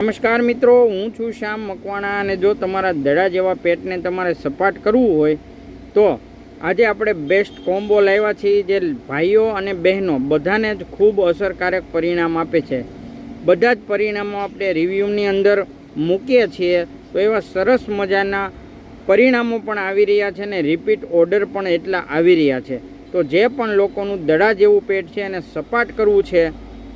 નમસ્કાર મિત્રો, હું છું શ્યામ મકવાણા અને જો તમારા દડા જેવા પેટને તમારે સપાટ કરવું હોય, તો આજે આપણે બેસ્ટ કોમ્બો લાવ્યા છીએ જે ભાઈઓ અને બહેનો બધાને જ ખૂબ અસરકારક પરિણામ આપે છે. બધા જ પરિણામો આપણે રિવ્યૂની અંદર મૂકીએ છીએ, તો એવા સરસ મજાના પરિણામો પણ આવી રહ્યા છે અને રિપીટ ઓર્ડર પણ એટલા આવી રહ્યા છે. તો જે પણ લોકોનું દડા જેવું પેટ છે એને સપાટ કરવું છે,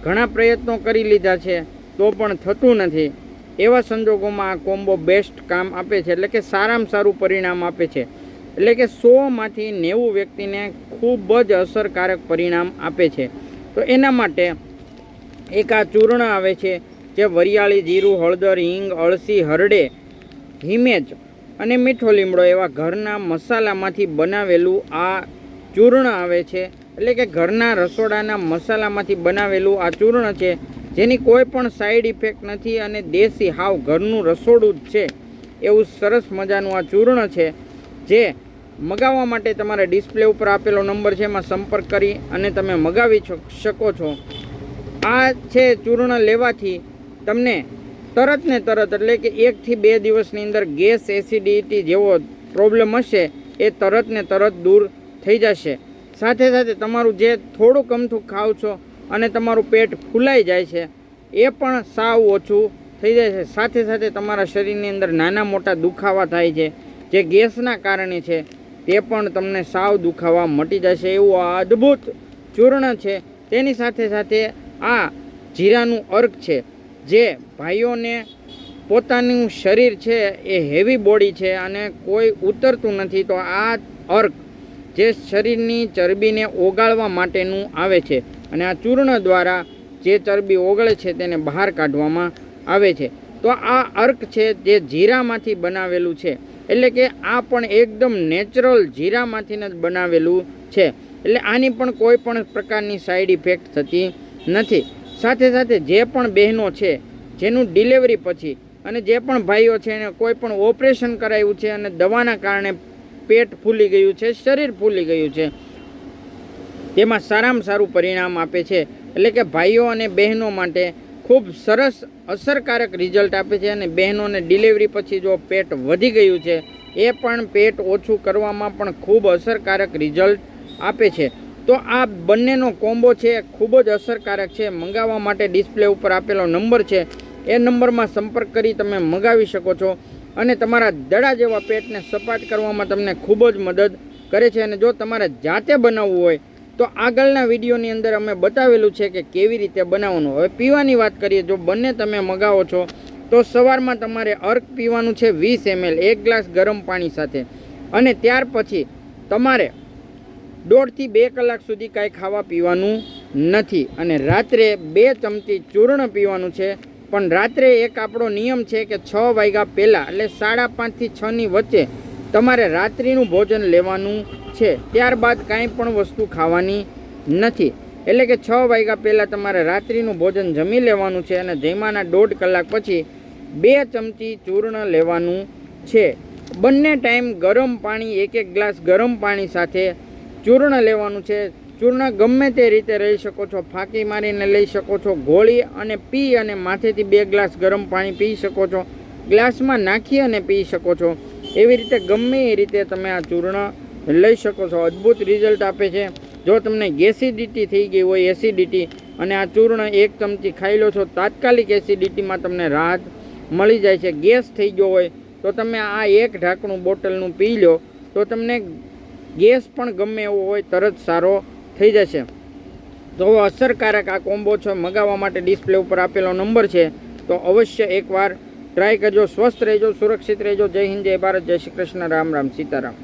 ઘણા પ્રયત્નો કરી લીધા છે. તો પણ થતું નથી. એવા સંજોગોમાં આ કોમ્બો બેસ્ટ કામ આપે છે. એટલે કે સારામાં સારું પરિણામ આપે છે. એટલે કે સોમાંથી નેવું વ્યક્તિને ખૂબ જ અસરકારક પરિણામ આપે છે. તો એના માટે એક આ ચૂર્ણ આવે છે જે વરિયાળી, જીરું, હળદર, હિંગ, અળસી, હરડે, હિમેજ અને મીઠો લીમડો એવા ઘરના મસાલામાંથી બનાવેલું આ ચૂર્ણ આવે છે. એટલે કે ઘરના રસોડાના મસાલામાંથી બનાવેલું આ ચૂર્ણ છે. જેની કોઈ પણ સાઈડ ઇફેક્ટ નથી અને દેશી હાવ ઘરનું રસોડું જ છે. એવું સરસ મજાનું આ ચૂર્ણ છે, જે મગાવવા માટે તમારે ડિસ્પ્લે ઉપર આપેલો નંબર છે, એમાં સંપર્ક કરી અને તમે મગાવી શકો છો. આ છે ચૂર્ણ લેવાથી તમને તરત ને તરત, એટલે કે એકથી બે દિવસની અંદર ગેસ એસિડિટી જેવો પ્રોબ્લેમ હશે, એ તરત ને તરત દૂર થઈ જશે. સાથે સાથે તમારું જે થોડું કમથું ખાવ છો અને તમારું પેટ ફૂલાઈ જાય છે, એ પણ સાવ ઓછું થઈ જાય છે. સાથે સાથે તમારા શરીરની અંદર નાના મોટા દુખાવા થાય છે, જે ગેસના કારણે છે, તે પણ તમને સાવ દુખાવા મટી જશે એવું આ અદ્ભુત ચૂર્ણ છે. તેની સાથે સાથે આ જીરાનું અર્ક છે, જે ભાઈઓને પોતાનું શરીર છે, એ હેવી બોડી છે અને કોઈ ઉતરતું નથી, તો આ અર્ક જે શરીરની ચરબીને ઓગાળવા માટેનું આવે છે. અને આ ચૂર્ણ દ્વારા જે ચરબી ઓગળે છે તેને બહાર કાઢવામાં આવે છે. તો આ અર્ક છે જે જીરામાંથી બનાવેલું છે. એટલે કે આ પણ એકદમ નેચરલ જીરામાંથીને જ બનાવેલું છે. એટલે આની પણ કોઈ પણ પ્રકારની સાઈડ ઇફેક્ટ થતી નથી. સાથે સાથે જે પણ બહેનો છે, જેનું ડિલિવરી પછી અને જે પણ ભાઈઓ છે એને કોઈ પણ ઓપરેશન કરાયું છે અને દવાના કારણે પેટ ફૂલી ગયું છે, શરીર ફૂલી ગયું છે તેમાં સારામાં સારું પરિણામ આપે છે. એટલે કે ભાઈઓ અને બહેનો માટે ખૂબ સરસ, અસરકારક રિઝલ્ટ આપે છે અને બહેનોને ડિલિવરી પછી જો પેટ વધી ગયું છે, એ પણ પેટ ઓછું કરવામાં પણ ખૂબ અસરકારક રિઝલ્ટ આપે છે. તો આ બંનેનો કોમ્બો છે, ખૂબ જ અસરકારક છે. મંગાવવા માટે ડિસ્પ્લે ઉપર આપેલો નંબર છે, એ નંબરમાં સંપર્ક કરી તમે મંગાવી શકો છો અને તમારા દડા જેવા પેટને સપાટ કરવામાં તમને ખૂબ જ મદદ કરે છે અને જો તમારે જાતે બનાવવું હોય તો આગળના વિડીયોની અંદર અમે બતાવેલું છે કે કેવી રીતે બનાવવાનું. હવે પીવાની વાત કરીએ, જો બંને તમે મગાવો છો, તો સવારમાં તમારે અર્ક પીવાનું છે વીસ એમએલ, એક ગ્લાસ ગરમ પાણી સાથે. અને ત્યાર પછી તમારે દોઢથી બે કલાક સુધી કાંઈ ખાવા પીવાનું નથી. અને રાત્રે બે ચમચી ચૂર્ણ પીવાનું છે. પણ રાત્રે એક આપણો નિયમ છે કે છ વાગ્યા પહેલાં એટલે સાડા પાંચથી છની વચ્ચે તમારે રાત્રિનું ભોજન લેવાનું છે, ત્યારબાદ કાંઈ પણ વસ્તુ ખાવાની નથી. એટલે કે છ વાગ્યા પહેલાં તમારે રાત્રિનું ભોજન જમી લેવાનું છે અને જમ્યાના દોઢ કલાક પછી બે ચમચી ચૂર્ણ લેવાનું છે. બંને ટાઈમ ગરમ પાણી, એક એક ગ્લાસ ગરમ પાણી સાથે ચૂર્ણ લેવાનું છે. ચૂર્ણ ગમે તે રીતે રહી શકો છો, ફાંકી મારીને લઈ શકો છો, ગોળી અને પી અને માથેથી બે ગ્લાસ ગરમ પાણી પી શકો છો, ગ્લાસમાં નાખી અને પી શકો છો. એવી રીતે ગમે એ રીતે તમે આ ચૂર્ણ લઈ શકો છો. અદ્ભુત રિઝલ્ટ આપે છે. જો તમને ગેસિડિટી થઈ ગઈ હોય એસિડિટી અને આ ચૂર્ણ એક ચમચી ખાઈ લો છો, તાત્કાલિક એસિડિટીમાં તમને રાહત મળી જાય છે. ગેસ થઈ ગયો હોય, તો તમે આ એક ઢાંકણું બોટલનું પી લો, તો તમને ગેસ પણ ગમે એવો હોય, તરત સારો થઈ જશે. તો અસરકારક આ કોમ્બો છે, મગાવવા માટે ડિસ્પ્લે ઉપર આપેલો નંબર છે. તો અવશ્ય એકવાર ટ્રાય કરજો. સ્વસ્થ રહેજો, સુરક્ષિત રહેજો. જય હિન્દ, જય ભારત, જય શ્રી કૃષ્ણ. રામ રામ, સીતારામ.